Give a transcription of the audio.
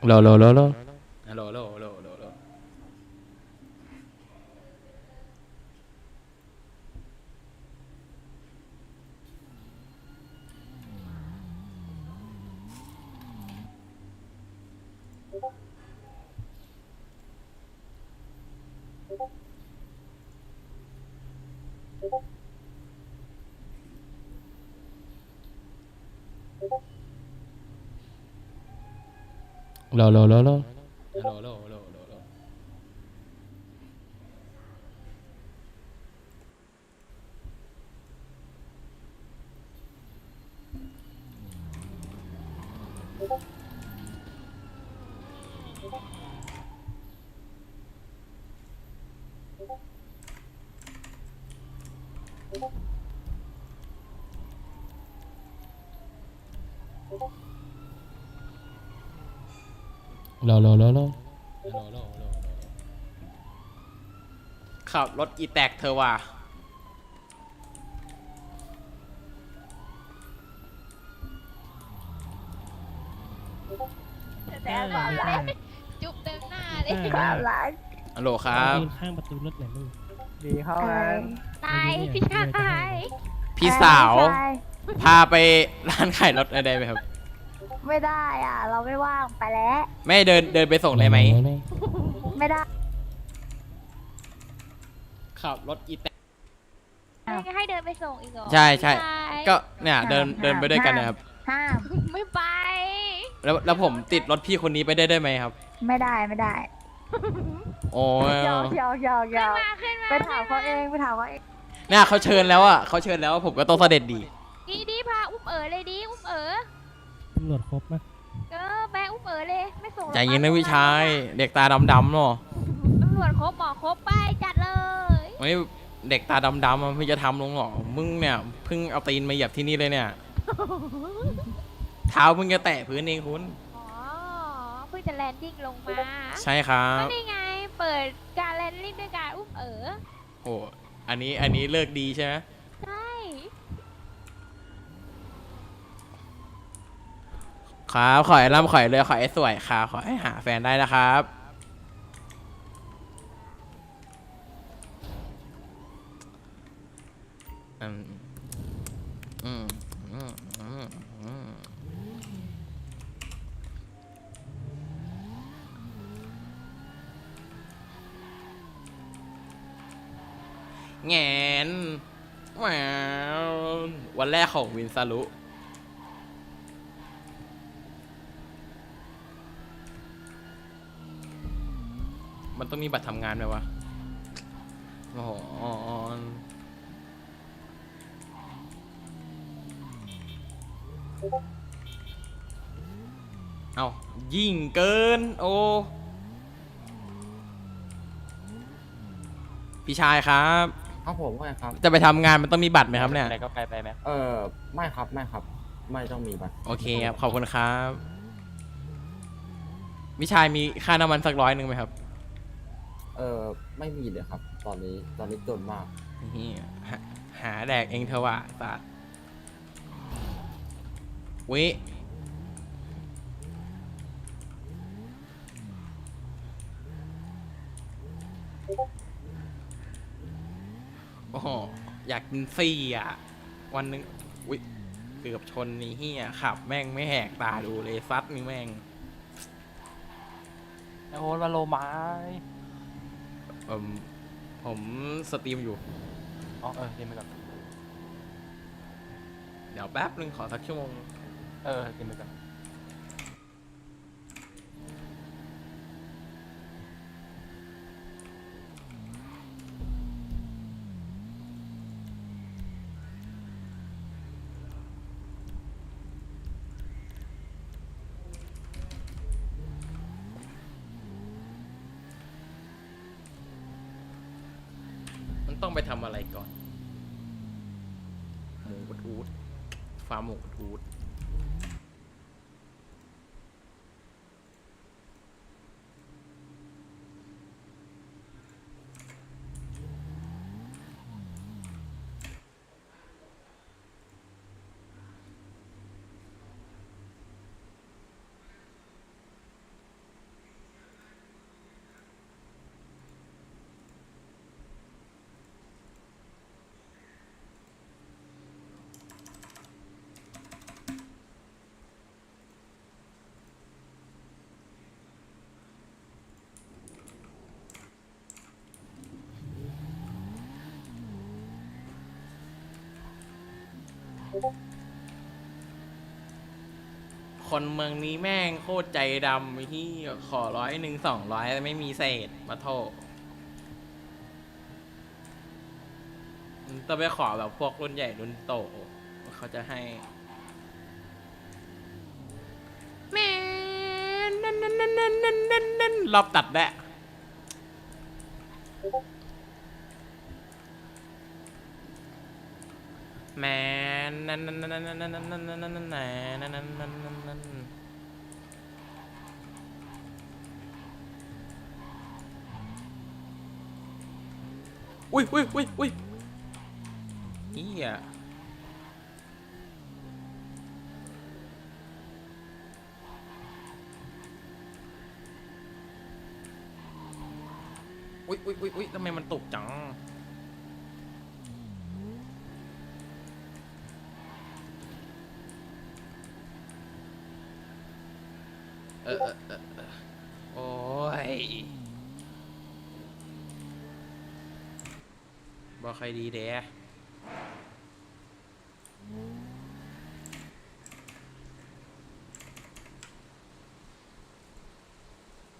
咯咯咯咯咯咯咯咯咯。咯 Lô lô lô lô. Lô lô lô. Thank you. รอรอรอรอขับรถอีแตกเธอว่ะแต่ความรัจุ๊บเต็มหน้าเลยความรักฮัลโหลครับข้างประตูรถไหนลูกดีเข้าตายพี่ชายพี่สาว พาไปร้านขายรถอะไรไหมครับ ไม่ได้อะ เราไม่ว่างไปแล้วไม่เดินเดินไปส่งได้ไหม ไม่ได้ ขับรถอีแตกให้เดินไปส่งอีกเหรอใช่ใช่ใช่ก็เนี่ยเดินเดินไปด้วยกันนะครับ ห้ามไม่ไป แล้วแล้วผมติดรถพี่คนนี้ไปได้ได้ไหมครับ ไม่ได้ไม่ได้โอ้ยยอกยอกยอกยขึ้นอกมาขึ้นมาไปถามเขาเองไปถามเขาเองเนี่ยเขาเชิญแล้วอะเขาเชิญแล้วผมก็ต้องเสด็จดี ดีดีพาอุ้มเอ๋อเลยดีอุ้มเอ๋อ ตำรวจครบไหมเออแม่อุ้มเอ๋อเลย ไม่ส่งใจเย็นนะพี่ชาย เด็กตาดำๆเนาะตำรวจครบหมอครบไปจัดเลยไม่เด็กตาดำๆมันไม่จะทำลงหรอกมึงเนี่ยเพิ่งเอาตีนมาเหยียบที่นี่เลยเนี่ย เท้าเพิ่งจะแตะพื้นเองคุณ อ๋อเพิ่งจะแลนดิ้งลงมาใช่ครัก็บ นี่ไงเปิดการแลนดิ้งด้วยการอุ้มเอ๋อโอ้อันนี้อันนี้เลิกดีใช่ไหม ใช่ ครับขอให้ร่ำขอให้เลยขอให้สวยครับขอให้หาแฟนได้นะครับ อืมอืมอืมอืมอืมแงนแหวววันแรกของวินซารุ มันต้องมีบัตรทำงานไหมวะ โอ้โหเอายิ่งเกิน โอ้ พี่ชายครับ ครับผมว่าไงครับ จะไปทำงานมันต้องมีบัตรไหมครับเนี่ย อะไรก็ไปไปไหมเออไม่ครับไม่ครับ ไม่ต้องมีบัตรโอเคครับ ขอบคุณครับ พี่ชายมีค่าน้ำมันสักร้อยหนึ่งไหมครับ เออไม่มีเลยครับ ตอนนี้ตอนนี้จนมาก นี่หาหาแดกเองเถอะวะสัตว์วิโอ้โหอยากกินซี่อะ วันหนึงวิเกือบชนนี่เฮียขับ แม่งไม่แหกตาดูเลยซัดนี่แม่งโอ้โหมาโลไม้ เอมผมสตรีมอยู่ อ๋อเออกินไปก่อนเดี๋ยวแป๊บนึงขอสักชั่วโมง เออกินไปก่อน ต้องไปทำอะไรก่อน หมูกระทูดฟาร์มหมูกระทูด คนเมืองนี้แม่งโคตรใจดำที่ขอร้อยหนึ่งสองร้อยไม่มีเศษมาโทษต้องไปขอแบบพวกรุ่นใหญ่รุ่นโตเขาจะให้แม่นั่นนั่นนั่นนั่นนั่นนั่นรอบตัดแดะ แมนนั่นนั่นนั่นนั่นนั่นนั่นนั่นนั่นนั่นนั่นนั่นนั่นนั่นนั่นอุ้ยอุ้ยอุ้ยอุ้ยเฮียอุ๊ยอุ๊ยอุ๊ยอุ๊ยทำไมมันตกจัง บ่ค่อยดีเด้